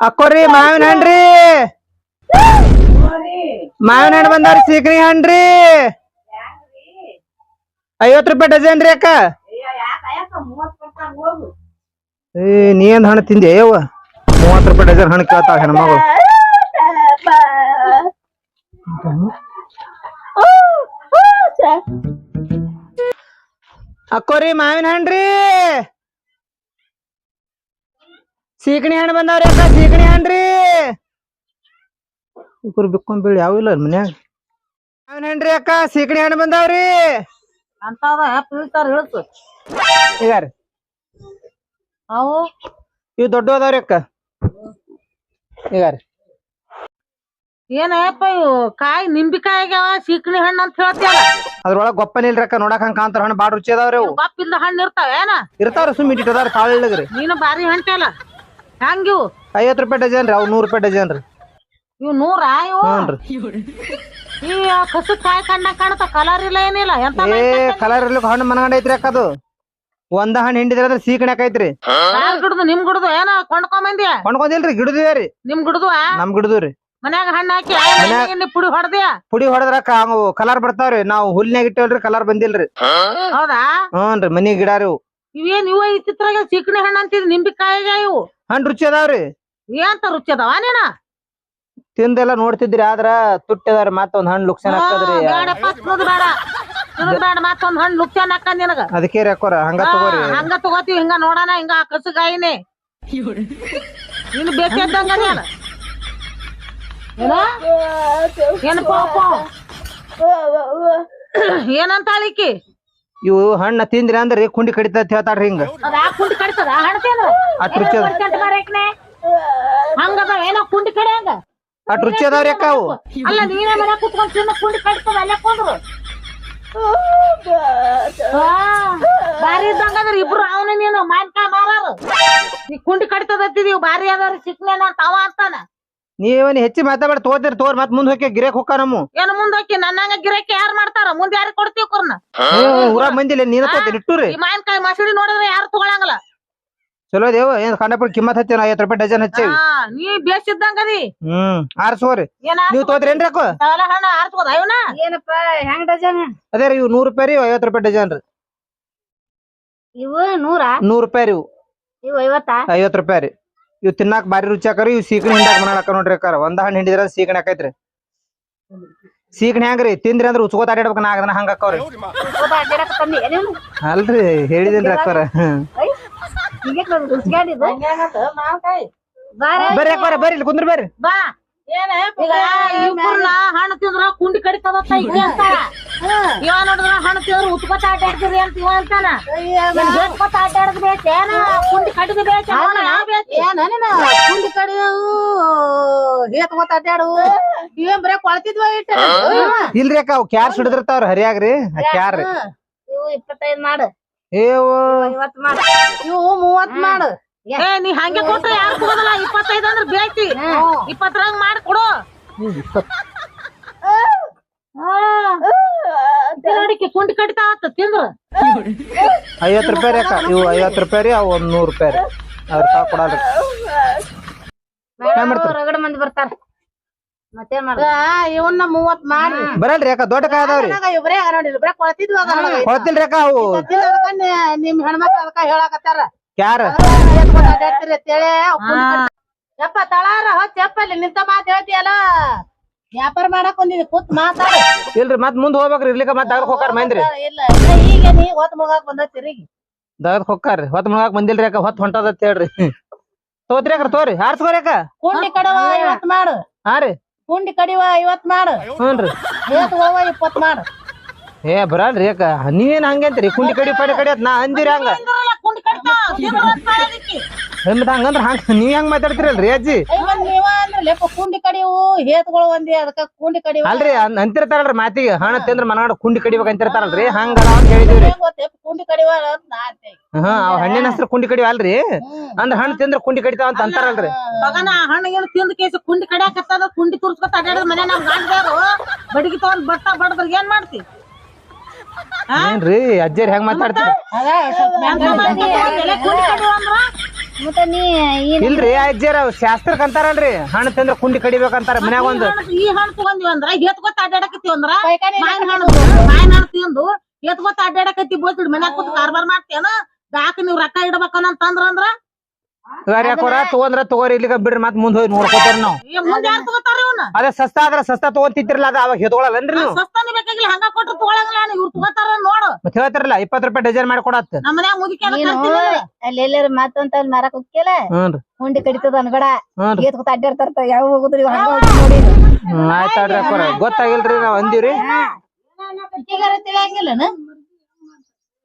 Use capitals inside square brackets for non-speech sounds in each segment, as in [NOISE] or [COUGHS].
ಅಕ್ಕೋರಿ ಮಾವಿನ ಹಣ್ರಿ. ಮಾವಿನ ಹಣ್ಣು ಬಂದಾವ್ರಿ ಸೀಕಣಿ ಹಣ್ರಿ. ಐವತ್ ರೂಪಾಯಿ ಡಜನ್ ರೀ ಅಕ್ಕ. ಏ, ನೀ ಏನ್ ಹಣ್ಣು ತಿಂದೆ ಯವ್ವ ಮೂವತ್ ರೂಪಾಯಿ ಡಜನ್ ಹಣ್ಣು ಕೇಳ್ತಾವ ಹೆಣ್ಮಗಳು ಅಕ್ಕೋರಿ ಮಾವಿನ ಹಣ್ಣ್ರಿ ಸೀಕಣಿ ಹಣ್ಣು ಬಂದಾವ್ರಿ ಅಕ್ಕ ಸೀಕಣಿ ಹಣ್ಣ್ರಿ. ಇಬ್ಬರು ಬಿಕ್ಕೊಂಡ್ ಬೀಳಿ ಯಾವ ಇಲ್ಲ ಮನ್ಯಾಗ. ಮಾವಿನ ಹಣ್ಣ್ರಿ ಅಕ್ಕ ಸೀಕಣಿ ಹಣ್ಣು ಬಂದಾವ್ರಿ. ಅಂತದ ಪೀಳ್ತಾರ ಇಳ್ಸು ಈಗ ರೀ ಅವು? ಇವ್ ದೊಡ್ಡ ಅದಾವ್ರಿ ಅಕ್ಕ. ಈಗ ರೀ ಏನಪ್ಪ ಇವು? ಕಾಯಿ ನಿಂಬಿಕಾಯಿ ಆಗ್ಯಾವ ಸೀಕಣಿ ಹಣ್ಣು ಅಂತ ಹೇಳ್ತೀಯಲ್ಲ. ಅದ್ರೊಳಗ ಗೊಪ್ಪನಿಲ್ರಿ ಅಕ್ಕ ನೋಡಕ್ ಹಂಗ ಕಾಂತಾರ ಹಣ್ಣು ಬಾಳ ರುಚಿ ಅದಾವ್ರಿ ಅವು. ಬಪ್ಪಿಲ್ದ ಹಣ್ಣು ಇರ್ತಾವ ಏನ? ಇರ್ತಾವ್ರಿ ಸುಮ್ಮ ಇಟ್ಟಿಟ್ ಅದಾವ್ರಿ ತಾಳಗ್ರಿ ನೀನು ಬಾರಿ ಹೊಂಟಲ್ಲ ಹೆಂಗಿವು ಐವತ್ ರೂಪಾಯಿ ಡಜನ್ ರೀ ಅವ್ ನೂರು ರೂಪಾಯಿ ಡಜನ್ ರೀ. ಇವು ನೂರ ಇವು? ಹ್ಞೂನ್ರಿ ಈ ಕಸು ಕಾಯಿ ಕಣ್ಣ ಕಾಣತ ಕಲರ್ ಇಲ್ಲ ಏನಿಲ್ಲ. ಎಂತ ಏ ಕಲರ್ ಇರ್ಲಿಕ್ ಹಣ್ಣು ಮನಗಂಡ ಐತ್ರಿ ಅಕ್ಕ ಅದು. ಒಂದ ಹಣ್ಣು ಹಿಂಡಿದ್ರ ಅದ್ರ ಸೀಕಣಿ ಐತ್ರಿ. ಗಿಡದು? ನಿಮ್ ಗಿಡದು? ಏನ ಕೊಂಡ್ಕೊಂಬಂದಿ ಕೊಂಡ್ಕೊಂದಿಲ್ರಿ ಗಿಡದಿದೆ ರೀ. ನಿಮ್ ಗಿಡದು ನಮ್ ಗಿಡದು ರೀ. ಮನ್ಯಾಗ ಹಣ್ಣು ಹಾಕಿ ಎಣ್ಣೆ ಪುಡಿ ಹೊಡೆದ್ಯ? ಪುಡಿ ಹೊಡೆದ್ರಕ್ಕ ಅವು ಕಲರ್ ಬರ್ತಾವ್ರಿ ನಾವು ಹುಲ್ನ್ಯಾಗ ಇಟ್ಟೇವ್ರಿ ಕಲರ್ ಬಂದಿಲ್ರಿ. ಹೌದಾ? ಹ್ಞೂನ್ರಿ ಮನಿ ಗಿಡ ರೀ ಇವು. ಇವೇನ್ ಇವ ಈ ಚಿತ್ರಾಗ ಸೀಕಣಿ ಹಣ್ಣು ಅಂತಿದ್ ನಿಂಬಿಕಾಯಿಗ ಇವು? ಹಣ್ಣು ರುಚಿ ಅದಾವ್ರಿ? ಏಂತ ರುಚಿ ಅದಾವ ನೀನ? ತಿಂದೆಲ್ಲ ನೋಡ್ತಿದ್ರಿ ಆದ್ರ ತುಟ್ಟಿ ಅದಾವ್ರಿ ಮತ್ತ ಒಂದ್ ಹಣ್ಣು ಲುಕ್ಸಾನ್ ಹಾಕದ್ರಿ ಬೇಡಪ್ಪ ತಿನ್ನೋದು ಬೇಡ. ತಿನ್ನೋದು ಬೇಡ ಮತ್ತೊಂದ್ ಹಣ್ಣು ಲುಕ್ಸಾನ್ ಹಾಕ ನಿನಗ. ಅದಕ್ಕೆ ರೀ ಅಕ್ಕೋರ ಹಂಗ ತಗೋರಿ. ಹಂಗ ತಗೋತೀವಿ ಹಿಂಗ ನೋಡೋಣ ಹಿಂಗ ಕಸಗಾಯಿನೇ. ನೀನು ಬೇಕಿದ್ದಂಗ ಏನ? ಏನಪ್ಪ? ಏನಂತ ಆಳಿಕಿ ಇವು ಹಣ್ಣ ತಿಂದ್ರಿ ಅಂದ್ರೆ ಕುಂಡಿ ಕಡಿತ ಹೇಳ್ತಾಳ್ರಿ ಹಿಂಗ. ಅದ ಕುಂಡಿ ಕಡಿತದ? ಹಣತೇನ ಅಟ್ ರುಚಿ ಅದ. ಹಂಗದ ಏನೋ ಕುಂಡಿ ಕಡೆ ಹಂಗ? ಅಟ್ ರುಚಿ ಅದಾವ್ರಿ ಅಕ್ಕ ಅವು. ಅಲ್ಲ ನೀನೇ ಮನೆ ಕುತ್ಕೊಂಡ್ ತಿನ್ನ ಕುಂಡಿ ಕಡಿತದ ಅಲ್ಲೇ ಕುಂದ್ರು. ಆ, ಬಾರಿ ಇದ್ದಂಗಂದ್ರ ಇಬ್ರು ಅವನ ನೀನು ಮಾನ್ಕಾಯ ಮಾರಾರು. ನೀ ಕುಂಡಿ ಕಡಿತದ ಬಾರಿ ಅದಾರ ಸಿಕ್ನೇನ ಅಂತ ಅವ ಅಂತಾನ. ನೀವೇನ್ ಹೆಚ್ಚಿ ಮಾತಾಡ ತೋತಿರ್ ತೋರ್ ಮತ್ ಮುಂದ್ ಹೋಗಿ ಗಿರೇಕ್ ಹೋಗ ನಮ್ಮ ಏನ್ ಮುಂದ್ ಹೋಗಿ? ನನ್ನಂಗ ಗಿರಕ್ಕೆ ಯಾರ್ ಮಾಡ್ತಾರ? ಮುಂದ್ ಯಾರು ಕೊಡ್ತೀವಿ ಕುರ್ನ? ಊರ ಮಂದಿಲ್ಲ ನೀನ ತಗೋತೀನಿ ಇಟ್ಟುರಿ. ಮಾವಿನಕಾಯಿ ಮಸಡಿ ನೋಡಿದ್ರೆ ಯಾರು ತಗೊಳಂಗಲ್ಲ. ಚಲೋ ದೇವ ಏನ್ ಕಂಡಪಟ್ಟು ಕಿಮ್ಮತ್ ಹಚ್ಚೇನ ಐವತ್ ರೂಪಾಯಿ ಡಜನ್ ಹಚ್ಚೇವಿ. ಹಾ ನೀ ಬೇಸಿದ್ದಂಗದಿ ಹ್ಮ್ ಆರ್ಸೋರಿ ಏನ ನೀವ್ ಏನ್ರಿ ಅಕ್ಕ ಆರ್ಸ್ಬೋದ ಇವನ ಏನಪ್ಪ ಹೆಂಗ್ ಡಜನ್? ಅದೇ ರೀ ಇವ್ ನೂರ್ ರೂಪಾಯಿ ರೀ ಐವತ್ ರೂಪಾಯಿ ಡಜನ್ ರೀ. ಇವು ನೂರ? ನೂರ್ ರೂಪಾಯಿ ರೀ ಇವು ಐವತ್ತಾ? ಐವತ್ ರೂಪಾಯಿ ರೀ. ಇವ್ ತಿನ್ನಾಕ್ ಬಾರಿ ರುಚಿ ಆಕರಿ ಇವ್ ಸೀಕಣಿ ಹಿಂಡಾಕ್ ಮನಾಳಕ ನೋಡ್ರಿ ಅಕ್ಕಾರ. ಒಂದ ಹಣ್ಣು ಹಿಂಡಿದ್ರ ಸೀಕಣಿ ಹಾಕೈತ್ರಿ ಸೀಕಣಿ ಹೆಂಗ್ರಿ? ತಿಂದ್ರಿ ಅಂದ್ರ ಉಚ್ಕೋತ ಆಡಿಡ್ಬೇಕ ನಾ ಅದನ್ನ ಹಂಗ ಅಕ್ಕವ್ರಿ ಅಲ್ರಿ ಹೇಳಿದೇನ್ರಿ ಅಕ್ಕಾರ. ಬರ್ರಿ ಅಕ್ಕಾರ ಬರ್ರಿ ಇಲ್ಲಿ ಕುಂದ್ರ ಬರ್ರಿ. ಈಗ ಇವ್ರನ್ನ ಹಣ್ಣು ತಿಂದ್ರ ಕುಂಡಿ ಕಡಿತದ. ಈಗ ಇವ ನೋಡಿದ್ರ ಹಣ್ಣು ತಿಂದ್ರ ಉತ್ಕೋತ ಅಡ್ಡಾಡ್ತೀರಿ ಅಂತ ಇವ ಅಂತಾನ. ಬೇಸ್ಕೊತ ಅಡ್ಡಾಡದ್ ಬೇಕೇನ ಕುಂಡಿ ಕಡಿದ ಬೇಕ ಏನ ಕುಂಡಿ ಕಡಿಯವು ಹೇತ್ಕೋತ ಆಟಾಡು ಇವೇನ್ ಬರೇ ಕೊಳ್ತಿದ್ವ ಇಟ್ಟ. ಇಲ್ರಿ ಅಕ್ಕ ಅವ್ ಕ್ಯಾರ್ ಸುಡಿದಿರ್ತಾವ್ರ ಹರಿಯಾಗ್ರಿ ಕ್ಯಾರ್. ರೀ ಇವು ಇಪ್ಪತ್ತೈದ್ ಮಾಡು. ಏವ್ ಐವತ್ ಮಾಡು. ಇವು ಮೂವತ್ ಮಾಡು. ಏ ನೀ ಹಂಗೆ ಕೊಟ್ರೆ ಯಾರು ಕೊಡೋದಲ್ಲ ಇಪ್ಪತ್ತೈದು ಅಂದ್ರೆ ಬೇಕಿ ಇಪ್ಪತ್ತರಂಗ್ ಮಾಡಿ ಕೊಡು. ನೋಡಿಕೆ ಕುಂಡಿ ಕಡಿತಾವತ್ತ ತಿಂದ್ರ. ಐವತ್ ರೂಪಾಯಿ ರೀ ಅಕ್ಕ ಇವು ಐವತ್ ರೂಪಾಯಿ ರೀ ಅವ್ ಒಂದ್ ನೂರ್ ರೂಪಾಯಿ ರೀ. ಅವ್ರ ತಾವ್ ಕೊಡಲ್ರಿ ಏನ್ ಮಾಡ್ತೀರಿ? ಮಂದಿ ಬರ್ತಾರ. ಮತ್ತೇನ್ ಮಾಡ ಇವನ್ನ ಮೂವತ್ ಮಾಡಿ ಬರಲ್ರಿ ಅಕ್ಕ ದೊಡ್ಡ ಕಾಯಿ ಅದಾವ್ರಿ ಇವ್ರೇ ನೋಡಿ ಬರೇ ಕೊಳ್ತಿದ್ವ ಕೊಡ್ತಿಲ್ರಿ ಅಕ್ಕ ಅವು. ನಿಮ್ ಹೆಣ್ಮಕ್ಳ ಅದಕ್ಕ ಹೇಳಾಕತ್ತಾರ. ಕಟ್ಟಿ- ಯಪ್ಪ ತಳಾರ ಹೊಚ್ಚ ಯಪ್ಪಲ್ಲಿ ನಿಂತ ಮಾತ್ ಹೇಳ್ತೀಯಲ್ಲ? ವ್ಯಾಪಾರ ಮಾಡಕ್ ಒಂದಿದೆ ಕೂತ್ ಮಾತಾಡ. ಇಲ್ರಿ ಮತ್ ಮುಂದ್ ಹೋಗ್ಬೇಕ್ರಿ ಇರ್ಲಿಕ್ಕ ಮತ್ ತಗದ್ ಹೋಗಾರ ಮೈಂದ್ರಿ. ಇಲ್ಲ ಈಗ ನೀ ಹೊತ್ ಮುಗಾಕ್ ಬಂದತ್ತೀರಿ ತಿರುಗಿ ದಗದ್ ಹೋಗ್ತಾರ್ರಿ ಹೊತ್ ಮುಗಾಕ್ ಬಂದಿಲ್ರಿ ಅಕ್ಕ ಹೊತ್ ಹೊಂಟದ ಅಂತ ಹೇಳ್ರಿ. ತೋತ್ರಿ ಅಕ್ಕ ತೋರಿ ಹಾರ್ಸ್ಕೋರಿ ಕುಂಡಿ ಕಡಿವ ಐವತ್ ಮಾಡು. ಹಾ ರೀ. ಕುಂಡಿ ಕಡಿವ ಐವತ್ ಮಾಡು. ಹ್ಞೂನ್ರಿ. ಇವತ್ ಹೋವ ಇಪ್ಪತ್ ಮಾಡು. ಏ ಬರಲ್ರಿ ಅಕ್ಕ ನೀವೇನ್ ಹಂಗೇನ್ರಿ ಕುಂಡಿ ಕಡಿ ಪಡಿ ಕಡಿ ನಾ ಅಂದಿರಿ ಹಂಗ. ಹಂಗಂದ್ರ ಹಂಗ ನೀವ್ ಹೆಂಗ್ ಮಾತಾಡ್ತಿರಲ್ರಿ ಅಜ್ಜಿ? ಕುಂಡಿ ಕಡಿವು ಹೇತ್ಗಳು ಒಂದಿ ಅದಕ್ಕ ಕುಂಡಿ ಕಡಿ ಅಲ್ರಿ ಅಂತಿರ್ತಾರಲ್ರಿ ಮಾತಿಗೆ. ಹಣ ತಿಂದ್ರ ಮನಾಡ ಕುಂಡಿ ಕಡಿಬೇಕ ಅಂತಿರ್ತಾರಲ್ರಿ. ಹಂಗ ಅಂತ ಹೇಳಿದಿವ್ರಿ. ಕುಂಡಿ ಕಡಿವ. ಹಾ ಅವ್ ಹಣ್ಣಿನ ಹೆಸರು ಕುಂಡಿ ಕಡಿವ ಅಲ್ರಿ. ಅಂದ್ರ ಹಣ್ಣು ತಿಂದ್ರ ಕುಂಡಿ ಕಡಿತಾವ ಅಂತ ಅಂತಾರಲ್ರಿ. ಮಗನ ಹಣ್ಣು ಏನು ತಿಂದ ಕೇಸ ಕುಂಡಿ ಕಡಿಯಾಕತ್ತದ ಕುಂಡಿ ತುರ್ಸ್ಕೊತ ಅಡ್ಯಾಡದ ಮನೆ ನಮ್ ಗಾಂಡ್ಯಾರು ಬಡಗಿ ತಗೊಂಡ್ ಬಟ್ಟ ಬಡದ್ರ ಏನ್ ಮಾಡ್ತಿ? ಏನ್ರಿ ಅಜ್ಜರ್ ಹೆಂಗ್ ಮಾತಾಡ್ತೀರಿ ಮತ್ತೆ ನೀ ಏನ್ ಇಲ್ರಿ ಅಜ್ಜಿಯರ ಶಾಸ್ತ್ರಕ್ ಅಂತಾರಲ್ರಿ. ಹಣ್ಣು ತಿಂದ್ರ ಕುಂಡಿ ಕಡಿಬೇಕಂತಾರ ಮನ್ಯಾಗ ಒಂದು ಈ ಹಣ್ಣು ತಗೊಂಡಿವಿ ಅಂದ್ರ ಎತ್ಕೊತ್ ಅಡ್ಡಾಡಕತ್ತೀವಿ ಅಂದ್ರ? ಮಾಯನ್ ಹಣ್ಣು ಹಣ್ಣು ತಿಂದು ಎತ್ಕೊತ್ ಅಡ್ಡಾಡಕತ್ತಿ ಬೋತಿಡ್ ಮನ್ಯಾಗ ಕೂತ್ ಕಾರ್ಬಾರ್ ಮಾಡ್ತೇನ? ದಾಕ ನೀವ್ ರೊಕ್ಕ ಇಡ್ಬೇಕನ್ನಂತಂದ್ರ ಅಂದ್ರ? ಯಾಕೋರ ತಗೊಂಡ್ರ ತಗೋರಿ ಇಲ್ಲಿಗ ಬಿಡ್ರಿ ಮತ್ ಮುಂದ್ ಹೋಗಿ ನೋಡ್ಕೋತಾರ ನಾವು. ಈ ಮುಂದೆ ಯಾರು ತಗೋತಾರ ಇವ್ನ? ಅದೇ ಸಸ್ತಾ ಆದ್ರ ಸಸ್ತಾ ತಗೊಂತಿದ್ರಲ್ಲ ಅದ ಅವಾಗ ಹೆತ್ಕೊಳಲ್ಲನ್ರಿ ನೀವು? ಸಸ್ತಾನಿ ಬೇಕಾಗಿಲ್ಲ ಹಂಗ ಕೊಟ್ರು ತಗೊಳಂಗಿಲ್ಲ ಇವ್ರು ತಗೋತಾರ ನೋಡು. ಹೇಳ್ತಾರಲ್ಲ ಇಪ್ಪತ್ ರೂಪಾಯಿ ಡಜನ್ ಮಾಡಿ ನಮ್ಮ ಮನ್ಯಾಗ ಮುದುಕಿ ನೀನು ಅಲ್ಲಿ ಎಲ್ಲಾರು ಮತ್ತೊಂತ ಅಲ್ಲಿ ಮಾರಕ್ ಹ್ಞೂನ್ರಿ. ಹುಂಡಿ ಕಡಿತದ ಅನ್ಗಡ ಹ್ಞೂನ್ರಿ. ಏತ್ಕೊತ ಅಡ್ಡಾಡ್ತಾರ ಯಾವ ಹೋಗುದ್ರಿ ಇವ್ ಹಂಗ ಹೋಗಿ ನೋಡಿ. ಹ್ಮ್ ಆಯ್ತಾಡ್ರಿ ಅಕ್ಕೋರ ಗೊತ್ತಾಗಿಲ್ರಿ ನಾವ್ ಅಂದಿವ್ರಿ. ಈಗಾರ ತಿಳಿಯಂಗಿಲ್ಲನ?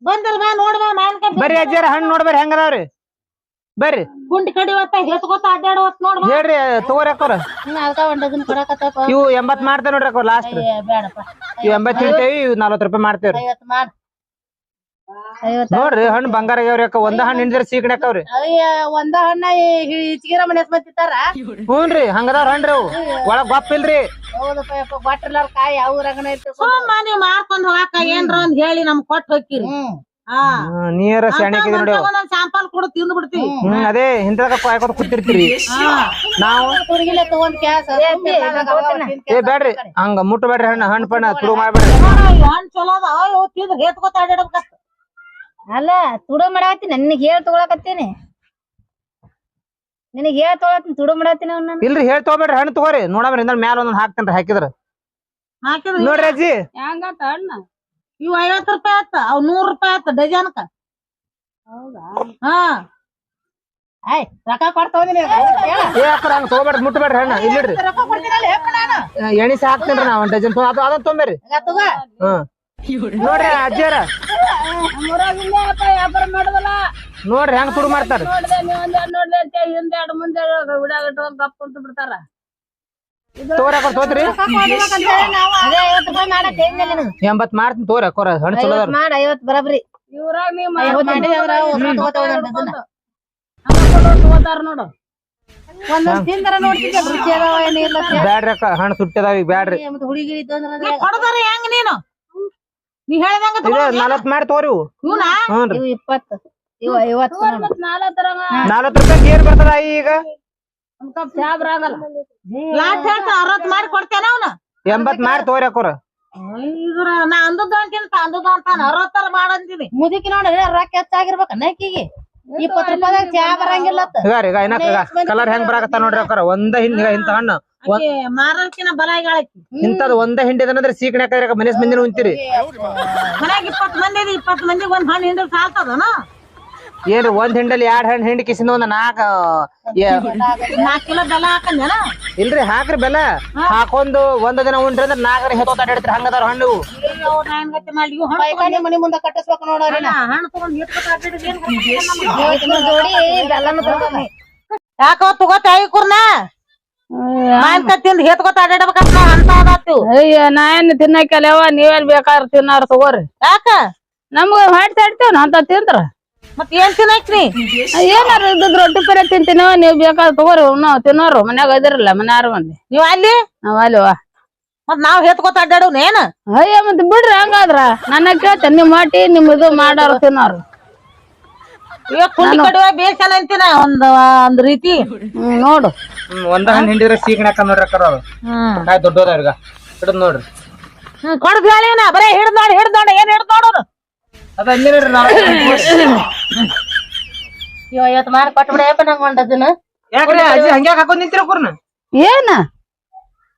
ಬಂದಲ್ ಬಾ ನೋಡ್ ಬಾ ಮಾನ್ಕ ಬರ್ರಿ ಅಜ್ಜಿಯರ ಹಣ್ಣು ನೋಡ್ಬರ್ರಿ ಹೆಂಗದಾವ್ರಿ ಬರ್ರಿ. ಗುಂಡ್ ಕಡಿವತ್ತ ಹೆತ್ಕೊತ ಅಡ್ಡಾಡವತ್ ನೋಡ್ ಬಾ ಹೇಳ್ರಿ ತಗೋರಿ ಅಕ್ಕೋರ. ಹ್ಮ್ ಅದಕ್ಕ ಒಂದ್ ಡಜನ್ ಕೊಡಕತ್ತಪ್ಪ. ಇವು ಎಂಬತ್ ಮಾಡ್ತೇವೆ ನೋಡ್ರಿ ಅಕ್ಕೋರ್ ಲಾಸ್ಟ್ ಏ, ಬೇಡಪ್ಪ ಇವ್ ಎಂಬತ್ ಹೇಳ್ತೇವಿ ಇವ್ ನಲ್ವತ್ ರೂಪಾಯಿ ಮಾಡ್ತೇವ್ರಿ. ಐವತ್ ಮಾಡ್. ಐವತ್ ನೋಡ್ರಿ ಹಣ್ಣು ಬಂಗಾರ ಆಗ್ಯಾವ್ರಿ ಅಕ್ಕ. ಒಂದ ಹಣ್ಣು ಹಿಂಡಿದ್ರ ಸೀಕಡೆ ಅಕ್ಕವ್ರಿ ಅಯ್ಯ ಒಂದ ಹಣ್ಣ ಹಿಚ್ಗಿರ ಮನೆ ಬಂದಿತ್ತಾರ ಹ್ಞೂನ್ರಿ ಹಂಗದಾರ ಹಣ್ರಿ ಅವು. ಒಳಗ್ ಗೊಪ್ಪ ಇಲ್ರಿ. ಹೌದಪ್ಪ ಯಪ್ಪ ಕಾಯಿ ಯಾವ ರಂಗನ ಇರ್ತ ಸುಮ್ಮ ನೀವ್ ಮಾರ್ಕೊಂಡ್ ಹೋಗಾಕ ಏನ್ರ ಅಂತ ಹೇಳಿ ನಮ್ಗ್ ಕೊಟ್ಟು ಹೋಗ್ತೀರಿ ಹ್ಮ್, ನೀರ ಶಾಣಿಕಿದ್ರಿ ನೋಡಿ. ಶಾಂಪಲ್ ಕೂಡ ತಿಂದು ಬಿಡ್ತೀವಿ ಹ್ಮ್ ಅದೇ ಹಿಂದಾಗ ಕಾಯ್ಕೊತ ಕೂತಿರ್ತೀರಿ. ನಾವು ಏ ಬ್ಯಾಡ್ರಿ ಹಂಗ ಮುಟ್ಟಬೇಡ್ರಿ ಹಣ್ಣು ಹಣ್ಣು ಪಣ್ಣ ತುಡು ಮಾಡ್ಬೇಡ್ರಿ. ಹಣ್ಣು ಚಲೋ ಅದ ಅಯ್ಯೋ ತಿಂದ್ರ ಹೇತ್ಕೊತ ಅಲ್ಲ ತುಡು ಮಾಡಾತೀನಿ ನಿನಗ್ ಹೇಳ್ ತಗೊಳಕತ್ತೀನಿ. ನಿನಗ್ ಹೇಳ್ ತಗೊಳತ್ತೀನಿ ತುಡು ಮಾಡಾತೀನಿ ಅವ್ನ ಇಲ್ರಿ ಹೇಳ್ ತಗೋಬೇಡ್ರಿ ಹಣ್ಣು ತಗೋರಿ. ನೋಡ್ರಿ ಇಂದ ಮ್ಯಾಲ ಒಂದೊಂದ್ ಹಾಕ್ತೇನ್ರಿ ಹಾಕಿದ್ರ. ನೋಡ್ರಿ ಅಜ್ಜಿ. ಹೆಂಗತ್ತ ಹಣ್ಣ? ಇವ್ ಐವತ್ ರೂಪಾಯಿ ಆತ ಅವ್ ನೂರ್ ರೂಪಾಯಿ ಆತ ಡಜನ್ಕ. ಹಾ. ಆಯ್ ರೊಕ್ಕ ಕೊಡ್ತವಂದಿನಿ ಏ ಅಕ್ಕಾರ ಹಂಗ ತಗೋಬೇಡ್ರಿ ಮುಟ್ಟಬೇಡ್ರಿ ಹಣ್ಣು ಇಲ್ಲಿಡ್ರಿ ರೊಕ್ಕ ಕೊಡ್ತೀನಲ್ಲ ಹೇಳ ನಾನು? ಎಣಿಸಿ ಹಾಕ್ತೇನ್ರಿ ನಾ ಒಂದ್ ಡಜನ್ ಅದು ಅದನ್ನ ತೊಂಬೇರಿ ತಗೋ. ಹ್ಮ್ ನೋಡ್ರಿ ಅಜ್ಜಿಯರ ವ್ಯಾಪಾರ ಮಾಡುದಲ್ಲ. ನೋಡ್ರಿ ಹೆಂಗ್ ತುಡು ಮಾಡ್ತಾರ ನೋಡ್ದೆ ನೀವ್ ಒಂದ್ ಎರಡ್ ನೋಡ್ಲಿ ಅಂತ ಹಿಂದೆ ಎರಡು ಮುಂದೆ ವಿಡಿಯೋ ಇಟ್ಕೊಂಡ್ ಗಪ್ ಕುಂತ ಬಿಡ್ತಾರ. ತೋತ್ರಿ. ಎಂಬತ್ ಮಾಡ್ತೀನಿ ತೋರ ಹಣ ಚಲೋ ಮಾಡ ಐವತ್ ಬರಬ್ರಿ. ಬ್ಯಾಡ್ರಿ ಅಕ್ಕ ಹಣ್ಣು ತುಟ್ಟಿದಾವ ಈಗ ಬ್ಯಾಡ್ರಿ. ಹೆಂಗ್ ನೀನು? ನೀ ಹೇಳ್ದಂಗ ಇದು ನಲವತ್ ಮಾಡಿ ತೋರಿ ಇವು. ಇಪ್ಪತ್ತು ಐವತ್ತು ರೂಪಾಯಿ ಏನ್ ಬರ್ತದ ಈಗ? ಲಾಸ್ಟ್ ಹೇಳ್ತ ಅರವತ್ ಮಾಡಿ ಕೊಡ್ತೇನ ಅವ್ನ. ಎಂಬತ್ ಮಾಡಿ ಇದ್ರ ನಾ ಅಂದದ್ದು ಅಂತೀನಿ ಅಂದದ್ದು ಅಂತಾನ ಅರವತ್ತರ ಮಾಡಂತೀನಿ ಮುದುಕಿ ನೋಡ್ರಿ ರೊಕ್ಕ ಹೆಚ್ಚಾಗಿರ್ಬೇಕ ನೈಕಿಗೆ. ಇಪ್ಪತ್ ರೂಪಾಯಿದಾಗ ಚಾ ಬರಂಗಿಲ್ಲ ಕಲರ್ ಹೆಂಗ್ ಬರಾಕತ್ತ ನೋಡ್ರಿ ಅಕ್ಕಾರ ಒಂದ ಹಿಂಡಿ ಇಂತ ಹಣ್ಣು. ಮಾರಕ್ಕಿನ ಬಲ ಇಂತದ್ ಒಂದ ಹಿಂಡಿ ಅಂದ್ರೆ ಸೀಕಣಿ ಹಾಕಿದ್ರೆ ಮನೇಸ್ ಮಂದಿನ ಉಂತಿರಿ ಮನ್ಯಾಗ ಇಪ್ಪತ್ ಮಂದಿ ಇಪ್ಪತ್ ಮಂದಿಗೆ ಒಂದ್ ಹಣ್ಣು ಹಿಂಡಿ ಸಾಲ್ತದನ? ಏನ್ರಿ ಒಂದ್ ಹಿಂಡಲ್ಲಿ ಎರಡ್ ಹಣ್ಣು ಹಿಂಡಿ ಕಿಸಿಂದ ಒಂದ್ ನಾಕ್ ಏ- ನಾಲ್ಕ್ ಕಿಲೋ ಬೆಲ್ಲ ಹಾಕಂದೇನ ಇಲ್ರಿ ಹಾಕ್ರಿ ಬೆಲ್ಲ. ಹಾಕೊಂದು ಒಂದ್ ದಿನ ಉಂಟ್ರಿ ಅಂದ್ರೆ ನಾಲ್ಕರ ಹೆತ್ತೋತ ಅಡ್ಯಾಡ್ತೀರಿ ಹಂಗದಾರ ಹಣ್ಣು. ಮನಿ ಮುಂದ ಕಟ್ಟಿಸ್ಬೇಕು ನೋಡ್ರಿ ಹಣ್ಣು ತಗೊಂಡ್ ಜೋಡಿ ಯಾಕೋ ಮಾನ್ಕ ತಿಂದ್ ಹೇತ್ಕೊತ ಅಂತ ಅದಾತು. ಅಯ್ಯ ನಾ ಏನ್ ತಿನ್ನಕ್ಕೆಲ್ಲವ ನೀವೇನ್ ಬೇಕಾದ್ರ ತಿನ್ನಾರ ತಗೋರಿ. ಯಾಕ? ನಮ್ಗ ಮಾಡಿ ತಡ್ತೇವ್ ಅಂತ ತಿಂದ್ರ? ಮತ್ ಏನ್ ತಿನ್ನಕ್ರಿ? ಏನಾರ ಇದ್ದದ್ ರೊಟ್ಟಿ ಪರ ನೀವ್ ಬೇಕಾದ್ರ ತಗೋರಿ ನಾವು ತಿನ್ನೋರು ಮನ್ಯಾಗ ಇದಿರಲ್ಲ ಮನ್ಯಾರ ಮಂದಿ. ನೀವ್ ಅಲ್ಲಿ? ನಾವ್ ಅಲ್ವ ಮತ್ ನಾವ್ ಹೆತ್ಕೋತ ಏನ? ಅಯ್ಯ ಮತ್ ಬಿಡ್ರಿ ಹಂಗಾದ್ರ. ನನ್ನ ಕೇಳ್ತೇನೆ ನಿಮ್ ಮಾಡಿ ನಿಮ್ ಇದು ಮಾಡೋರು ತಿನ್ನೋರು. ಈಗ ಕುಂಡಿ ಕಡುವ ಬೇಸನ ಅಂತಿನ ಒಂದ್ ಒಂದ್ ರೀತಿ? ಹ್ಮ್ ನೋಡು. ಒಂದ ಹಣ್ಣು ಹಿಂಡಿದ್ರೆ ನೋಡ್ರಿ ಅಕ್ಕಾರ ಹ್ಮ್. ಕಾಯ್ ದೊಡ್ಡದ ಈಗ. ಹಿಡಿದ್ ನೋಡ್ರಿ. ಹ್ಮ್ ಕೊಡದ್ ಹೇಳಿನ ಬರೇ ಹಿಡ್ದ್ ನೋಡಿ ಹಿಡ್ದ್ ನೋಡಿ ಏನ್ ಹಿಡ್ದ್ ನೋಡೋನು ಅದ ನಾವು? [COUGHS] ಇವ ಐವತ್ ಮಾಡಿ ಕೊಟ್ಬಿಡಪ್ಪ ನಂಗೆ ಒಂದ್ ಡಜನ್ ಯಾಕ್ರಿ ಅಜ್ಜಿ ಹಂಗ್ಯಾಕ್ ಹಾಕೊಂಡ್ ನಿಂತಿರ ಕುರ್ನ? ಏನ?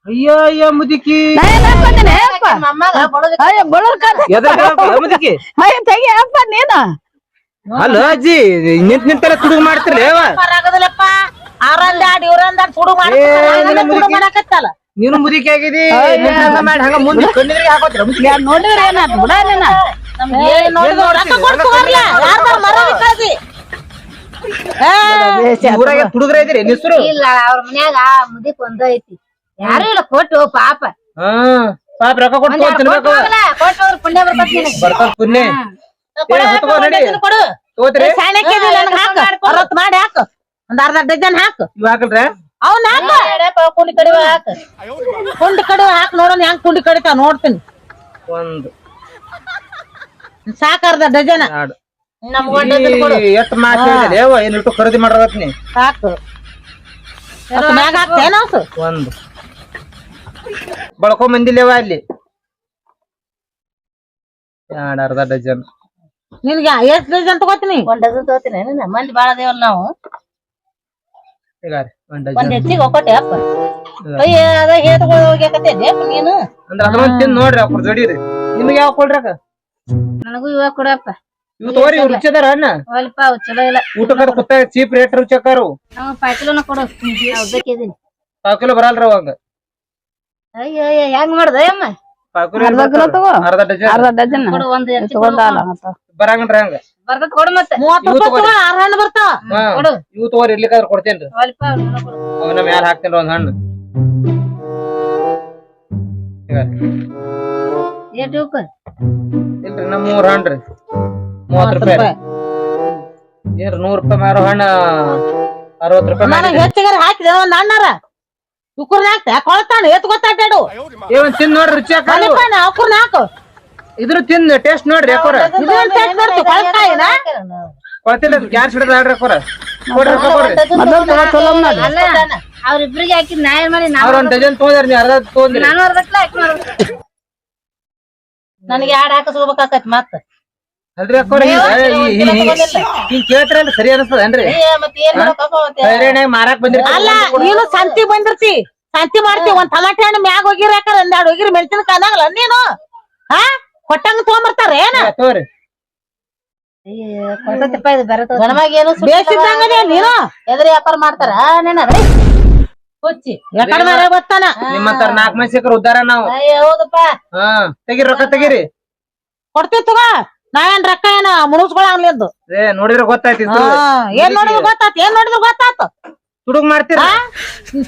ಅಯ್ಯೋ ಅಯ್ಯೋ ಮುದುಕಿ. ಮಮ್ಮಗ ಬಡದ ಮುದುಕಿ. ಅಯ್ಯ ತೆಗಿ ಅಪ್ಪ ನೀನು. ಅಲ್ಲ ಅಜ್ಜಿ ನಿಂತ್ ನಿಂತರ ತುಡುಗ್ ಮಾಡ್ತಿರ್ಲಿ ಅವ ಆಗದಿಲ್ಲಪ್ಪ ಅವ್ರಂದ ಆಡ್ ಇವ್ರಂದ ಆಡ್ ಸುಡು ಏ, ನಿನ್ನ ಮಾಡಿ ಮುದುಕಿ. ಮಾಡಕತ್ತಲ್ಲ ನೀನು ಮುದುಕಿ ಆಗಿದಿ? ಮಾಡಿ ಹಂಗ ಮುಂದೆ ಕಣ್ಣಿದ್ರಿಗೆ ಹಾಕೋತಿರ? ಮುದುಕಿ. ಯಾರ್ ನೋಡಿದ್ರ ಏನಾತ್ ಬಿಡ ನೀನ ಏನ್ ನೋಡಿದ್ರು ರೊಕ್ಕ ಕೊಟ್ಟು ತಗೋರ್ಲ ಯಾರ್ದಾರ ಮರ ಕಳ್ಸಿ ಊರಾಗ ತುಡುಗ್ರ ಇದ್ರಿ ನಿಸ್ರು ಇಲ್ಲ ಅವ್ರ ಮನ್ಯಾಗ ಮುದಿಕ್ ಒಂದ ಐತಿ. ಯಾರು ಇಲ್ಲ ಕೊಟ್ಟು ಪಾಪ. ಪಾಪ ರೊಕ್ಕ ಕೊಟ್ಟು ತಿನ್ಬೇಕು ಕೊಟ್ಟು ಅವ್ರ ಪುಣ್ಯ ಬರ್ತಾರ ಪುಣ್ಯ. ಕೊಡು. ಸಾಣಕ್ಕೆ ಮಾಡಿ ಹಾಕು. ಒಂದ್ ಅರ್ಧ ಡಜನ್ ಹಾಕು. ಇವ್ ಹಾಕಲ್ರ? ಅವ್ನ ಕುಂಡಿ ಕಡಿವ ಹಾಕ. ಕುಂಡಿ ಕಡೆ ಹಾಕ್ ನೋಡೋಣ ಹೆಂಗ್ ಕುಂಡಿ ಕಡಿತಾವ ನೋಡ್ತೀನಿ. ಒಂದು. ಸಾಕ ಅರ್ಧ ಡಜನ್. ಎರಡು. ಡಜನ್ ಕೊಡು. ಎಷ್ಟ್ ಮಾತ್ ಹೇಳಿದೆ? ಯವ್ವ ಏನ್ ಇಟ್ಟು ಖರೀದಿ ಮಾಡ್ರತ್ ನೀ? ಸಾಕು. ಅಷ್ಟ್ ಮ್ಯಾಗ ಹಾಕ್ತೇನ ಅವ್ಸು ಒಂದು. ಬಳ್ಕೊಂಡ್ ಬಂದಿಲ್ಲವ ಅಲ್ಲಿ? ಎರಡ್ ಅರ್ಧ ಡಜನ್. ನಿನ್ಗೆ ಎಷ್ಟ್ ಡಜನ್ ತಗೋತೀನಿ? ಒಂದ್ ಡಜನ್ ತಗೋತೀನಿ. ಮಂದಿ ಬಾಳ ಅದೇವಲ್ಲ ನಾವು. ಒಂದ್ ಒಂದ್ ಡಜನ್ ಹೆಚ್ಚಿಗೆ ಒಕ್ಕಟ್ಟೆ ಅಪ್ಪ. ಅಯ್ಯ ಅದ ಹೇಳ್ತಕೊಂಡು ಹೋಗ್ಯಾಕತ್ತೆ ನೀನು? ಅಂದ್ರ ಅದೊಂದ್ ತಿಂದ್ ನೋಡ್ರಿ ಅವ್ರ ನಿಮ್ಗೆ ಯಾವ ಕೊಡ್ರಿ ಅಕ್ಕ ನನಗೂ ಇವಾಗ ಕೊಡಪ್ಪ ಇವ್ ತೋರಿ ಇವ್ ರುಚಿ ಅದಾರ ಅಣ್ಣ ಒಲ್ಪ ಅವ್ ಚಲೋ ಇಲ್ಲ. ಕುತ್ತ ಚೀಪ್ ರೇಟ್ ರುಚಿ ಅಕ್ಕಾರು ನಾವು ಪಾಕಿಲನ ಕೊಡು. ಬೇಕಿದೀನಿ ಪಾವ್ ಕಿಲೋ ಬರಲ್ರಿ ಅವಾಗ. ಅಯ್ಯ ಅಯ್ಯ ಹೆಂಗ್ ಮಾಡ್ದ ಅಮ್ಮ ಪಾವ್ ಕಿಲೋ ಅರ್ಧ ಅರ್ಧ ಡಜನ್. ಅರ್ಧ ಡಜನ್. ಕೊಡು ಒಂದ್ ಹೆಚ್ಚಿಗೆ ತಗೊಂಡಲ್ಲ ಮತ್ತ. ಹಂಗ. ಬರ್ತದ ಕೊಡು ಮತ್ತೆ. ಮೂವತ್ತು ರೂಪಾಯಿ. ತಗೋ ಆರ್ ಹಣ್ಣು ಬರ್ತಾವ. ಕೊಡು. ಇವ್ ತಗೋರಿ ಇರ್ಲಿಕ್ಕಾದ್ರ ಕೊಡ್ತೇನ್ರಿ. ಒಲ್ಪ ಅವನ ಮ್ಯಾಲ ಹಾಕ್ತೇನ್ರಿ ಒಂದ್ ಹಣ್ಣು. ಈಗ. ಏಟ್ ಇವಕ್ಕ ಇಲ್ರಿ ನಮ್ ಮೂರ್ ಹಣ್ಣ್ರಿ ಮೂವತ್ ರೂಪಾಯಿ ರೀ. ಏನ್ರಿ ನೂರ್ ರೂಪಾಯಿ ಮಾರೋ ಹಣ್ಣ ಅರವತ್ ರೂಪಾಯಿ ನನಗೆ. ಹೆಚ್ಚಿಗೆ ಹಾಕಿದೆ ಒಂದ್ ಹಣ್ಣಾರ. ಉಕ್ಕುರ್ನ ಹಾಕ್ತೆ ಕೊಳ್ತಾನ ಎತ್ ಗೊತ್ತಾಟಾಡು ನೋಡ್ರಿ ರುಚಿ ಹಾಕ ಹಾಕು. ಇದ್ರ ತಿಂದ್ ಟೇಸ್ಟ್ ನೋಡ್ರಿ ಅಕ್ಕೋರ. ಕೊಳ್ತಿಲ್ಲ ಗ್ಯಾಸ್ ಹಿಡಿದ ಆಡ್ರಿ ಯಾಕೋರ ಕೊಡ್ರಿ ರೊಕ್ಕ ಕೊಡ್ರಿ. ಮೊದಲು ತಗೋ ಚಲೋ ಮಾಡಿ. ಅಲ್ಲ ಅವ್ರಿಬ್ರಿಗೆ ಹಾಕಿ ನ್ಯಾಯ ಮಾಡಿ ಅವ್ರ ಒಂದ್ ಡಜನ್ ತಗೊಂಡ್ರಿ ನೀ ಅರ್ಧ ತಗೊಂಡ್ರಿ ನಾನು ಅರ್ಧಕ್ಲ ಹಾಕಿ ನನಗೆ ಎರಡ್ ಹಾಕಿಸ್ಕೋಬೇಕಾಕತ್ ಮತ್ತ? ಅಲ್ರಿ ಹಿಂಗ್ ಸರಿ ಅನಸ್ತದೇನ್ರಿ ಮಾರಾಕ್ ಅಲ್ಲ ನೀನು ಸಂತಿ ಬಂದಿರ್ತಿ. ಸಂತಿ ಮಾಡ್ತಿ ಒಂದ್ ಟಮಾಟೆ ಹಣ್ಣು ಮ್ಯಾಗ ಹೋಗಿರ ಒಂದ್ ಒಂದೆರಡು ಹೋಗಿರಿ ಮೆಣಸಿನ ಅನ್ನಂಗಲ್ಲ ನೀನು? ಹಾ? ಕೊಟ್ಟಂಗ ತಗೊಂಬರ್ತಾರ ಏನ? ತೋರಿ ನೀನು? ಎದುರು ವ್ಯಾಪಾರ ಮಾಡ್ತಾರ? ನೆನ ಮಾರ ನಾಲ್ಕ್ ಮಂದಿ ಸಿಕ್ಕರು ಉದ್ದಾರ ನಾವು. ಅಯ್ಯ ಹೌದಪ್ಪ. ಹಾ ತೆಗಿರಿ ರೊಕ್ಕ ತೆಗಿರಿ. ಕೊಡ್ತೀವಿ ತಗೋ. ನಾವೇನ್ ರೊಕ್ಕ ಏನ ಮುಣಸ್ಕೊಳಂಗ್ಲಿದ್ದು ಏ ನೋಡಿದ್ರೆ ಗೊತ್ತಾಯ್ತಿ ಹಾ ಏನ್ ನೋಡಿದ್ರು ಗೊತ್ತಾತ್ ಏನ್ ನೋಡಿದ್ರು ಗೊತ್ತಾತ ತುಡುಗ್ ಮಾಡ್ತೀರ?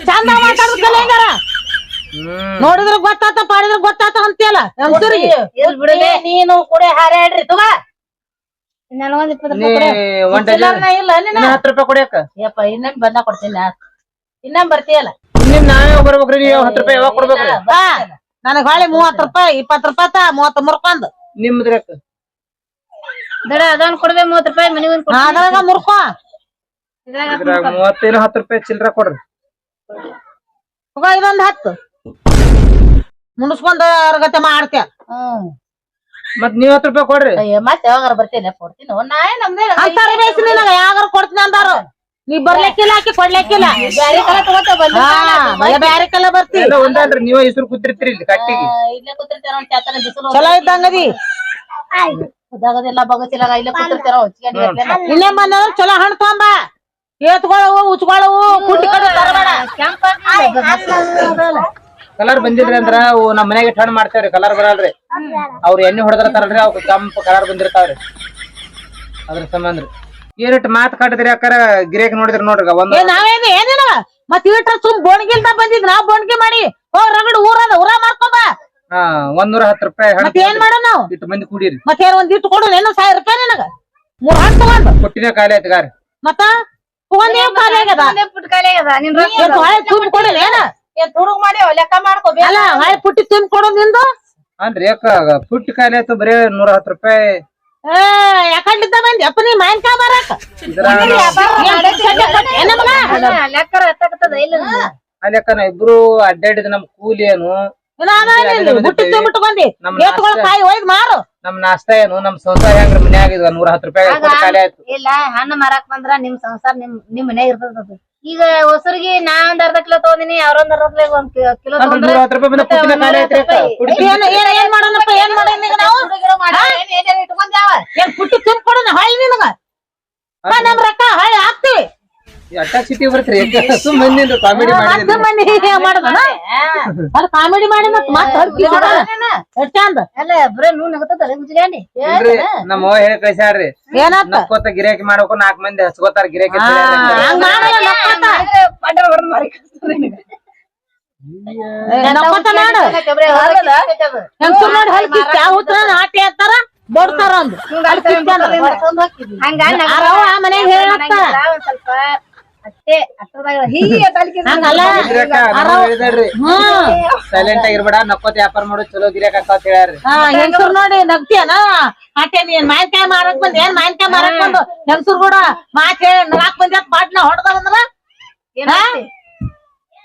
ಚಂದ ಮಾತಾಡ್ಬೇಕಲ್ಲ ಹೆಂಗಾರ ಹ್ಮ್ ನೋಡಿದ್ರ ಗೊತ್ತಾತ ಪಾಡಿದ್ರ ಗೊತ್ತಾತ ಅಂತೀಯಲ್ಲ? ಬಿಡದೆ ನೀನು ಕೂಡ ಹಾರಾಡ್ರಿ ತಗೋ. ನನಗೊಂದ್ ಇಪ್ಪತ್ತು ರೂಪಾಯಿ ಇಲ್ಲ ನಿನ್ನ. ಹತ್ತು ರೂಪಾಯಿ ಯಪ್ಪ ಇನ್ನ ಬಂದ ಕೊಡ್ತೀನಿ ಇನ್ನ ಬರ್ತೀಯಲ್ಲ? ನಿಮ್ ನಾವೇ ಬರ್ಬೇಕ್ರಿ ನೀವು ಹತ್ತು ರೂಪಾಯಿ ಯಾವಾಗ ಕೊಡ್ಬೇಕ್ರಿ ಬಾ ನನಗ್ ಹಾಳಿ ಮೂವತ್ ರೂಪಾಯಿ ಇಪ್ಪತ್ ರೂಪಾಯಿ ತಾ ಮೂವತ್ ಮುರ್ಕೊಂಡ್. ನಿಮ್ದ್ರಕ್ಕ ದಡ ಅದೊಂದ್ ಕೊಡ್ಬೇ ಮೂವತ್ ರೂಪಾಯಿ ಮನಿಗೊಂದ್ ಅದ್ರಾಗ ಮುರ್ಕೊ. ಇದ್ರಾಗ ಮೂವತ್ತೇನು ಹತ್ತು ರೂಪಾಯಿ ಚಿಲ್ಲರ ಕೊಡ್ರಿ. ಇದೊಂದ್ ಹತ್ತು. ಮುಣಸ್ಕೊಂಡ್ ಅರ್ಗತೆ ಮಾಡ್ತೀಯ ಹ್ಮ್. ಮತ್ ನೀವ್ ಹತ್ತು ರೂಪಾಯಿ ಕೊಡ್ರಿ. ಅಯ್ಯ ಮತ್ತೆ ಯಾವಾಗಾರ ಬರ್ತೀನಿ? ಕೊಡ್ತೀನಿ? ನಾಯಿ ನಮ್ದೇ ಅಂತಾರ ಬೇಸಿ ನಿನಗ ಯಾವಾಗಾರ ಕೊಡ್ತೀನಿ ಅಂದಾರು. ನೀ ಬರ್ಲಿಕ್ಕಿಲ್ಲ ಆಕಿ ಕೊಡ್ಲಿಕ್ಕಿಲ್ಲ. ಬ್ಯಾರೆ ಕಲ ತಗೋತ ಬಂದ ಹಾ ಬಲೆ ಬ್ಯಾರೆ ಕಲ್ಲ ಬರ್ತಿ. ನೀವ ಹೆಸರು ಕೂತಿರ್ತೀರಿ ಇಲ್ಲಿ ಕಟ್ಟಿಗೆ. ಇಲ್ಲೇ ಒಂದ್ ಬಿಸಿಲು ಚಲೋ ಇದ್ದಂಗದಿ ಇಲ್ಲೇ ಕೂತಿರ್ತೇನ ಹೊಚ್ಕೊಂಡ್ ಇರ್ತೀನ. ಇನ್ನೇ ಬಂದ ಚಲೋ ಹಣ್ಣು ತಗೊಂಬ. ಏತ್ಗೊಳವು ಉಚ್ಕೊಳವು ಕುಟ್ಟಿ ಕಡೆ ತರಬೇಡ. ಕಲರ್ ಬಂದಿದ್ರಿ ಅಂದ್ರ ಅವು ನಮ್ ಮನ್ಯಾಗ ಟರ್ನ್ ಮಾಡ್ತೇವ್ರಿ ಕಲರ್ ಬರಲ್ರಿ. ಅವ್ರ ಎಣ್ಣೆ ಹೊಡೆದ್ರ ತರಲ್ರಿ ಅವ್ ಕೆಂಪ್ ಕಲರ್ ಬಂದಿರ್ತಾವ್ರಿ. ಅದ್ರ ಸಂಬಂಧ ರೀ. ಏನಿಟ್ ಮಾತ್ ಕಾಟದ್ರಿ ಅಕ್ಕಾರ? ಗಿರೇಕ್ ನೋಡಿದ್ರಿ ನೋಡ್ರಿ ಒಂದ್ ಏ ನಾವೇನು ಏನಿಲ್ಲ. ಮತ್ ಇಟ್ರ ಸುಮ್ ಬೋಣ್ಗಿಲ್ದ ಬಂದಿದ್ ನಾವ್ ಬೋಣಗಿ ಮಾಡಿ. ಓ ರಗಡ್ ಊರದ ಊರ ಮಾಡ್ಕೊಂಬ ಹಾ ಒಂದೂರ ಹತ್ತು ರೂಪಾಯಿ ಮತ್ ಏನ್ ಮಾಡೋಣ ನಾವು? ಇಟ್ಟು ಮಂದಿ ಕೂಡಿರಿ. ಮತ್ ಏನ್ ಒಂದ್ ಇಟ್ಟು ಕೊಡು ಏನೋ ಸಾವಿರ ರೂಪಾಯಿ ನಿನಗ? ಮೂರ್ ಹಣ್ಣು ತಗೊಂಡು. ಕೊಟ್ಟಿನೇ ಕಾಯಿಲೆ ಆಯ್ತು ಗಾರಿ. ಮತ್ತ? ತಗೊಂಡೇವ್ ಖಾಲಿ ಆಗ್ಯದ? ಕಾಲೇ ನಿನ್ ರೊಕ್ಕ ತುಂಬ ಏನ? ಏನ್ ತುಡುಗ್ ಮಾಡಿ ಲೆಕ್ಕ ಮಾಡ್ಕೋ ಅಲ್ಲ ಹೊಳೆ ಪುಟ್ಟಿ ತುಂಬ ಕೊಡು ನಿಂದು. ಅನ್ರಿ ಯಾಕ ಪುಟ್ಟಿ ಕಾಯಿಲೆ ಆಯ್ತು ಬರೀ ನೂರ ಹತ್ತು ರೂಪಾಯಿ. ಏ ಯಾಕಂಡಿದ್ದ ಬಂದಿ ಅಪ್ಪ ನೀ ಮಾನ್ಕಾ ಬರಾಕ? ಲೆಕ್ಕರ ಎತ್ತಾಗತ್ತದ ಇಲ್ಲ ಅಲ್ಲಿ ಯಾಕ ಇಬ್ರು ಅಡ್ಡಾಡಿದ ನಮ್ ಕೂಲಿ ಏನು. ಬುಟ್ಟಿ ತುಂಬಿಟ್ಟು ಬಂದಿ? ನಮ್ ಏತ್ಗೊಳ ಕಾಯಿ ಒಯ್ದ್ ಮಾರು. ನಮ್ ನಾಷ್ಟಾ ಏನು? ನಮ್ ಸಂಸಾರ ಹೆಂಗ್ರಿ ಮನ್ಯಾಗ ಇದು ನೂರ ಹತ್ತು ರೂಪಾಯಿ ಕಾಯಿಲೆ ಆಯ್ತು. ಇಲ್ಲ ಹಣ್ಣು ಮಾರಾಕ್ ಬಂದ್ರ ನಿಮ್ ಸಂಸಾರ ನಿಮ್ ನಿಮ್ ಮನ್ಯಾಗ ಇರ್ತದ ಅದು. ಈಗ ಹೊಸರಿಗೆ ನಾ ಒಂದ್ ಅರ್ಧ ಕಿಲೋ ತಗೊಂಡಿನಿ ಅವ್ರೊಂದ್ ಅರ್ಧ ಕಿಲೋ ಒಂದ್ ಕಿಲೋ ತಗೊಂಡ್ರೆ ನೂರ ಹತ್ತು ರೂಪಾಯಿ ಏನ್ ಏನ್ ಏನ್ ಮಾಡೋಣಪ್ಪ ಏನ್ ಮಾಡೋಣ ಈಗ ನಾವು? ಹುಡುಗಿರು ಏನ್ ಏನೇನ್ ಇಟ್ಕೊಂಡ್ಯಾವ ಏನ್ ಪುಟ್ಟಿ ತುಂಬ ಕೊಡೋಣ ಹೊಳ್ಳಿ ನಿನಗ. ಬಾ ನಮ್ ರೊಕ್ಕ ಹೊಳ್ಳಿ ಹಾಕ್ತಿವಿ ಅಟ್ಟಾಕ್ ಸಿಟಿ ಬರ್ತ್ರಿ ಸುಮ್ ಕಾಮಿಡಿ ಮತ್ತೆ ಮಾಡಿದ್ರಿ ಮನೆ ಮಾಡೋದನ? ಅದು ಕಾಮಿಡಿ ಮಾಡಿ ಮತ್ ಮತ್ತೆ ಚಂದ ಅಲ್ಲ ಬರೇ ನೂ ನಗತ್ತದ ಮುಚ್ಕೊಂಡಿ ಇಲ್ರಿ ನಮ್ಮ ಅವ್ವ ಹೇಳಿ ಕಳ್ಸ್ಯಾಳ್ರಿ ಏನಾತ ನಕ್ಕೋತ ಗಿರಾಕಿ ಮಾಡ್ಬೇಕು ನಾಲ್ಕ್ ಮಂದಿ ಹಚ್ಕೋತಾರ ಗಿರಾಕಿ ಹಂಗ್ ಮಾಡಲ್ಲ ನಕ್ಕೋತ. ಏ, ನಕ್ಕೋತ ಮಾಡು ಹೆಂಗ್ಸುರ್ ನೋಡಿ? ಹಲ್ ಕಿತ್ತಿ, ಆ ಹುತ್ರ ನಾಟಿ ಹಾಕ್ತಾರ ಬಡ್ತಾರ. ಹಂಗ ಆ ಮನೆಗ್ ಹೇಳತ್ತ ಒಂದ್ ಸ್ವಲ್ಪ ಅಷ್ಟದಾಗ ಹೀಗೆ ಸೈಲೆಂಟ್ ಆಗಿರ್ಬೇಡ ನಕ್ಕೋತ ವ್ಯಾಪಾರ ಮಾಡು ಚಲೋ ಗಿರಾಕ್ ಅಂತ ಹೇಳ್ಯಾರ್ರಿ. ಹಾ ಹೆಂಗಸರು ನೋಡಿ ನಗ್ತಿಯನ? ನೀನ್ ಮಾನ್ಕಾಯಿ ಮಾರಕ್ ಬಂದ್ ಏನ್ ಮಾರಕ್ ಬಂದು? ಹೆಂಗಸೂರ್ ಕೂಡ ಮಾತ್ ಹೇಳಿ ನಗಾಕ್ ಬಂದ ಬಾಟ್ನ ಹೊಡ್ದ ಬಂದ್ರ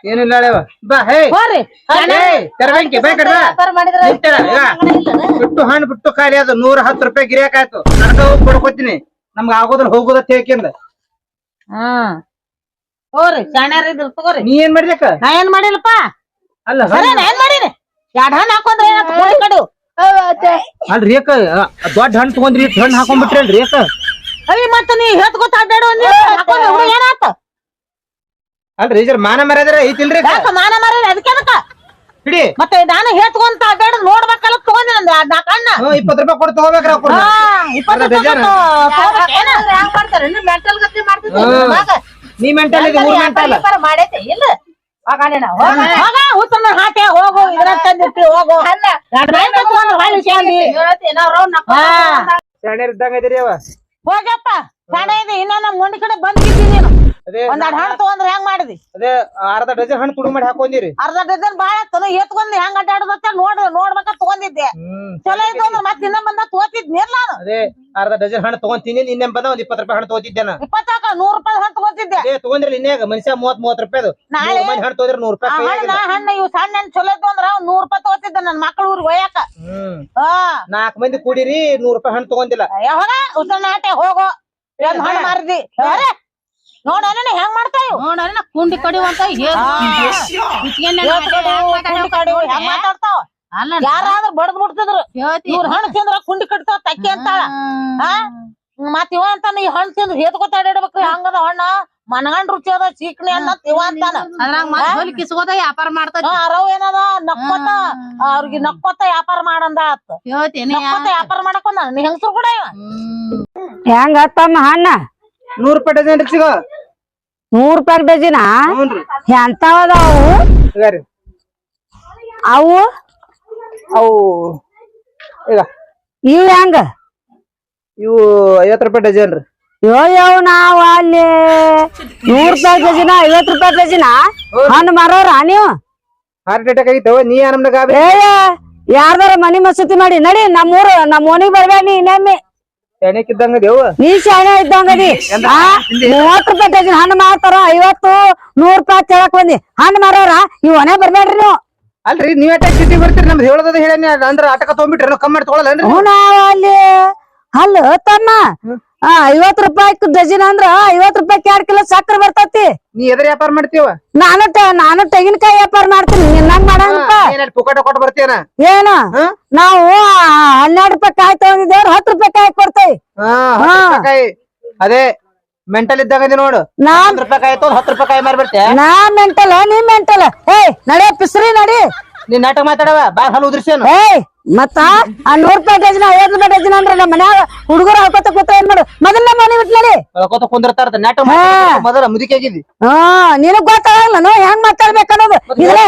ಏನಿಲ್ಲ ಹೇಳವ ಬಾ ಹೇ. ಹೋರಿ. ಹೇ ತೆರವಂಕಿ ಬಿಟ್ಟು ಹಣ್ಣು ಬಿಟ್ಟು ಖಾಲಿ ಅದು ನೂರ ಹತ್ತು ರೂಪಾಯಿ ಗಿರಾಕ್ ಆಯ್ತು. ಹೋಗಿ ಕೊಡ್ಕೊತೀನಿ ನಮ್ಗ ಆಗೋದ್ರ ಹೋಗೋದ ತೇಕಿಂದ ಹ್ಮ್ ಹೋರಿ ಶಾಣ್ಯಾರ ಇದ್ರ ತಗೋರಿ. ನೀ ಏನ್ ಮಾಡ್ಲಿಕ್ಕ ನಾ ಏನ್ ಮಾಡಿಲ್ಲಪ್ಪ? ಅಲ್ಲ ಸರಿ ನಾ ಏನ್ ಮಾಡೀನಿ? ಎರಡ್ ಹಣ್ಣು ಹಾಕೊಂಡ್ರೆ ಕೋಳಿ ಕಡು. ಅಲ್ರಿ ಅಕ್ಕ ದೊಡ್ಡ ಹಣ್ಣು ತಗೊಂಡ್ರಿ ಹಣ್ಣು ಹಾಕೊಂಡ್ಬಿಟ್ರಿ ಅಕ್ಕ? ಅಯ್ಯ ಮತ್ತ ನೀ ಹೇಳ್ಕೊತ ಅಡ್ಡಾಡು ಅಂದಿ ಏನಾತ ಅಲ್ರಿ ಮಾನ ಮರ್ಯಾದ್ರೆ ಐತಿಲ್ರಿ? ಯಾಕ ಮಾನ ಮಾರ ಅದಕ್ಕೆ ಅದಕ್ಕ. ಹಿಡಿ. ಮತ್ತೆ ನಾನು ಹೇಳ್ಕೊಂತ ಅಡ್ಡಾಡು ನೋಡ್ಬೇಕಲ್ಲ ತಗೊಂಡಿ ನಂದು ಎರಡ್ ನಾಲ್ಕು ಹಣ್ಣ. ಇಪ್ಪತ್ ರೂಪಾಯಿ ಕೊಟ್ಟು ತಗೋಬೇಕ್ರಿ ಇಪ್ಪತ್ತು. ರೂಪಾಯಿ ತಗೋಬೇಕೇನ? ಹೆಂಗ್ ಮಾಡ್ತಾರ ಮೆಂಟಲ್ ಗತಿ ಮಾಡ್ತಿದ್ರು. ನೀ ಮೆಂಟಲ್ ಇದು ಮೂರ್ ಮೆಂಟಲ್ ಮಾಡೈತೆ ಇಲ್ಲ? ಹೋಗಾಣಿನ ಹೋಗ ಹಾಟೆ ಇದ್ರ ತಂದಿಟ್ಟಿ ಹೋಗು. ಅಲ್ಲ ಎರಡ್ ರೈತ ತಗೊಂಡು ಹೊಳ್ಳಿ ಶಾಂಡಿ. ಏನಾರ ನಕ್ಕ ಹಾ. ಶಾಣ್ಯರ್ ಇದ್ದಂಗ ಇದೀರಿ ಅವ? ಹೋಗಪ್ಪ ಸಣ್ಣ ಇದೆ ಇನ್ನ ನಮ್ಮ ಮುಂಡಿ ಕಡೆ ಬಂದ್ಗಿದ್ದಿ ನೀನು ಅದೇ ಒಂದ್ ಹಣ್ಣು ತಗೊಂಡ್ರೆ ಹೆಂಗ್ ಮಾಡಿದಿ? ಅದೇ ಅರ್ಧ ಡಜನ್ ಹಣ್ಣು ತುಡು ಮಾಡಿ ಹಾಕೊಂಡಿರಿ. ಅರ್ಧ ಡಜನ್ ಬಾಳ ಆತನ ಎತ್ಕೊಂಡ್ ಹೆಂಗ್ ಅಡ್ಡಾಡದತ್ತ ನೋಡ್ ನೋಡ್ಬೇಕ ತಗೊಂಡಿದ್ದೆ. ಚಲೋ ಇದ್ದು ಅಂದ್ರೆ ಮತ್ತೆ ಇನ್ನ ಬಂದ ತಗೋತಿದ್ನಿರ್ಲ ನಾನು. ಅದೇ ಅರ್ಧ ಡಜನ್ ಹಣ್ಣು ತಗೊಂತೀನಿ ನಿನ್ನೆ ಬಂದ ಒಂದ್ ಇಪ್ಪತ್ತು ರೂಪಾಯಿ ಹಣ್ಣು ತಗೋತಿದ್ದೆ ನಾ. ಇಪ್ಪತ್ತಾಕ ನೂರ್ ರೂಪಾಯಿ ಹಣ್ಣು ತಗೋತಿದ್ದೆ. ಅದೇ ತಗೊಂಡ್ರಿ ನಿನ್ನೆ ಮನುಷ್ಯ ಮೂವತ್ ಮೂವತ್ ರೂಪಾಯಿ ನಾಳೆ- ಹಣ್ಣು ತಗೋದ್ರಿ ನೂರ್ ರೂಪಾಯಿ ಹಣ್ಣ ಇವು ಸಣ್ಣ ಹಣ್ಣು ಚಲೋ ಇದ್ದು ಅಂದ್ರ ನೂರ್ ರೂಪಾಯಿ ತಗೋತಿದ್ದೆ ನನ್ ಮಕ್ಳು ಊರಿಗೆ ಒಯ್ಯಾಕ ನಾಲ್ಕ್ ಮಂದಿ ಕೂಡಿರಿ ನೂರ್ ರೂಪಾಯಿ ಹಣ್ಣು ತಗೊಂಡಿಲ್ಲ. ಹೋಗೋ. ಏನ್ ಹಣ್ಣು ಮಾರಿದಿ? ನೋಡ ಹೆಂಗ್ ಮಾಡ್ತಾ ನೋಡಣ ಕುಂಡಿ ಕಡಿವಂತ ಹೆಂಗ್ ಮಾತಾಡ್ತಾವ? ಅಲ್ಲ ಯಾರಾದ್ರೂ ಬಡದ್ ಬಿಡ್ತಿದ್ರು. ಇವ್ರ ಹಣ್ಣು ತಿಂದ್ರ ಕುಂಡಿ ಕಟ್ತಾವ ತಕ್ಕಿ ಅಂತಾಳ ಹಾ ಮತ್ ಇವ ಅಂತಾನ ಈ ಹಣ್ಣು ತಿಂದ್ರ ಹೇತ್ಕೊತ ಅಡ್ಯಾಡ್ಬೇಕ್ರಿ ಹಂಗದ ಹಣ್ಣ. ಮನಗಂಡ್ ರುಚಿ ಅದ ಚೀಕ್ಣಿ ಅನ್ನತ್ ಇವ ಅಂತಾನ. ಕಿಸ್ಕೋತ ವ್ಯಾಪಾರ ಮಾಡ್ತಾರ ಅರವ್ ಏನದ? ನಕ್ಕೋತ ಅವ್ರಿಗೆ ನಕ್ಕೋತ ವ್ಯಾಪಾರ ಮಾಡಂದ ಆತ್. ನಕ್ಕೋತ ವ್ಯಾಪಾರ ಮಾಡಕ್ ಬಂದ ನೀ ಹೆಂಗಸ್ರು ಕೂಡ ಇವ? ಹೆಂಗ ತಮ್ಮ ಹಣ್ಣ ನೂರ್ ರೂಪಾಯಿ ಡಜನ್ ರೀ ಸಿಗೋ. ನೂರ್ ರೂಪಾಯಿ ಡಜನ್? ಹ್ಞೂನ್ರಿ. ಎಂತಾವದಾವು ಈಗ ರೀ. ಅವು? ಅವು ಈಗ ಇವ್ ಹೆಂಗ? ಇವು ಐವತ್ ರೂಪಾಯಿ ಡಜನ್ ರೀ. ಯೋ ಯಾವ ನಾವ್ ಅಲ್ಲಿ ನೂರ್ ರೂಪಾಯಿ ಡಜನ ಐವತ್ ರೂಪಾಯಿ ಡಜನ? ಹಣ್ಣು ಮಾರೋರ ನೀವು? ಹಾರ್ಟ್ ಅಟ್ಯಾಕ್ ಆಗಿತ್ತವ ನೀ ನಮ್ನ ಗಾಬರಿ ಏ ಯಾರ್ದಾರ ಮನಿ ಮಸೂತಿ ಮಾಡಿ ನಡಿ ನಮ್ಮೂರು ನಮ್ಮ ಓಣಿಗ್ ಬರ್ಬೇಡ ನೀ ಇನ್ನೊಮ್ಮೆ. ಎಣ್ಣೆಕ್ ಇದ್ದಂಗ ದೇವ ನೀ ಶಾಣೆ ಇದ್ದಂಗದಿ? ಆ ಮೂವತ್ ರೂಪಾಯಿ ಡಜನ್ ಹಣ್ಣು ಮಾರ್ತಾರ ಐವತ್ತು ನೂರ್ ರೂಪಾಯಿ ಕೇಳಕ್ ಬಂದಿ. ಹಣ್ಣು ಮಾರೋರ ಇವ್ ಒನೆ ಬರ್ಬೇಡ್ರಿ ನೀವು. ಅಲ್ರಿ ನೀವ್ ಅಟ್ಯಾಕ್ ಸಿಟಿ ಬರ್ತೀರಿ ನಮ್ದು ಹೇಳೋದ ಹೇಳಿ ಅಂದ್ರ ಆಟಕ ತಗೊಂಡ್ಬಿಟ್ರಿ ಕಮ್ಮಿ ಮಾಡಿ ತಗೊಳಲ್ಲೇನ್ರಿ ಹ್ಞೂ ನಾವ್ ಅಲ್ಲಿ ಅಲ್ಲ ತಮ್ಮ. ಆ ಐವತ್ ರೂಪಾಯಿ ಡಜನ್ ಅಂದ್ರ ಐವತ್ ರೂಪಾಯಿ ಎರಡ್ ಕಿಲೋ ಸಕ್ಕರೆ ಬರ್ತತಿ? ನೀ ಎದ್ರ ವ್ಯಾಪಾರ ಮಾಡ್ತೀವ? ನಾನು ಟ- ನಾನು ತೆಂಗಿನಕಾಯಿ ವ್ಯಾಪಾರ ಮಾಡ್ತೀನಿ. ನಿನ್ನಂಗ್ ಮಾಡಂತ ಏನಲ್ಲಿ ಪುಕಾಟ ಕೊಟ್ಟು ಬರ್ತೀಯನ? ಏನು? ಹಾ? ನಾವು ಆ, ಹನ್ನೆರಡು ರೂಪಾಯಿ ಕಾಯಿ ತಗೊಂಡಿದ್ದೇವ್ರ ಹತ್ತು ರೂಪಾಯಿ ಕಾಯಿ ಕೊಡ್ತೇವಿ. ಹಾ ಹಾ. ರೂಪಾಯಿ ಕಾಯಿ. ಅದೇ ಮೆಂಟಲ್ ಇದ್ದಾಗ ಇದೆ ನೋಡು. ನಾ ಹತ್ತು ರೂಪಾಯಿ ಕಾಯಿ ತಗೊಂಡ್ ಹತ್ತು ರೂಪಾಯಿ ಕಾಯಿ ಮಾರ್ಬಿಡ್ತೆ? ನಾ ಮೆಂಟಲ್ ನೀ ಮೆಂಟಲ್. ಏಯ್ ನಡೆ ಪಿಸ್ರಿ ನಡಿ. ನೀನ್ ನಾಟಕ ಮಾತಾಡವ ಬಾ ಹಲ್ಲು ಉದ್ರಿಸೇನು. ಏಯ್ ಮತ್ತ ಆ ನೂರ್ ರೂಪಾಯಿ ಡಜನ್ ಐವತ್ ರೂಪಾಯಿ ಡಜನ್ ಅಂದ್ರ ನಮ್ಮ ಮನ್ಯಾಗ ಹುಡುಗರು ಹಾಕೋತ ಕೂತ ಏನ್ ಮಾಡು? ಮೊದಲ ಮನೆ ಬಿಟ್ಲಿ ನಡಿ ಹೇಳ್ಕೊತ ಕುಂದಿರ್ತಾರ ಮಾತಾಡ್ತಿರ್ತಾರ ಮೊದಲ ಮುದುಕಿ ಆಗಿದಿ ಹಾ ನಿನಗ್ ಗೊತ್ತಾಗಲ್ಲ ಹೆಂಗ್ ಮಾತಾಡ್ಬೇಕು ಅನ್ನೋದು ಇದ್ರೆ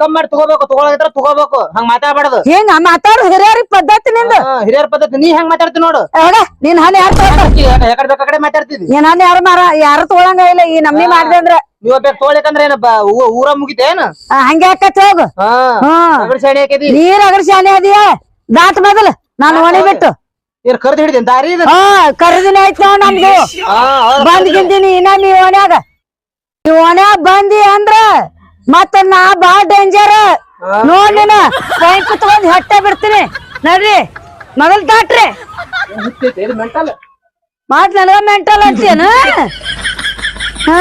ಕಮ್ಮಿ ಮಾಡಿ ತಗೋಬೇಕು ತಗೊಳಗಿದ್ರ ತಗೋಬೇಕು. ಹಂಗ ಮಾತಾಡಬಾರ್ದು. ಹೆಂಗ ಮಾತಾಡೋ ಹಿರಿಯರ ಪದ್ಧತಿ ನಿಂದು? ಹಿರಿಯರ ಪದ್ಧತಿ. ನೀ ಹೆಂಗ್ ಮಾತಾಡ್ತಿ ನೋಡು. ಹೌದ ನೀನ್ ಹಾನ್ ಯಾರು ತಗೋತಾರ ಕಡೆ ಮಾತಾಡ್ತಿದ್ವಿ ನೀನ್ ಹಣ್ಣು ಯಾರು ಮಾರ ಯಾರು ತಗೊಳಂಗ ಇಲ್ಲ ಈ ನಮ್ಮಿ ಮಾಡಿದೆ ಅಂದ್ರ ನೀವ್ ಬೇಕು ತಗೊಳಿಕಂದ್ರ ಏನ ಊರ ಮುಗಿತೆ ಆ, ಹಂಗೆ ಆಕತ್ ಹೋಗು. ರಗಡ್ ಶಾಣಿ ಹಾಕಿದಿ ನೀರ್ ಅಗರ್ ಶಾನೆ ಅದಿಯ? ದಾಟ್ ಮೊದಲ್. ನಾನು ಒಣಿ ಬಿಟ್ಟು. ನೀರ್ ಕರ್ದ್ ಹಿಡಿದೇನ್? ದಾರಿ ಇದು? ಕರದಿನ ಆಯ್ತು ನೋಡ್ ನಮ್ದು. ಹಾ ಹೌದ್. ಬಂದ್ಗಿಂತೀನಿ ಇನ್ನ ನೀವ್ ಓಣ್ಯಾಗ ನೀವ್ ಓಣ್ಯಾಗ ಬಂದಿ ಅಂದ್ರ ಮತ್ತ ನಾ ಬಾ ಡೇಂಜರ್ ನೋಡಿ ನೀನ. ಕೈ ಕುತ್ಕೊಂಡ್ ಹೊಟ್ಟೆ ಬಿಡ್ತೀನಿ. ನಡ್ರಿ. ಮೊದಲ್ ದಾಟ್ರಿ. ಮಾತ್ ನನಗ ಮೆಂಟಲ್ ಅಂತೀನ ಹಾ.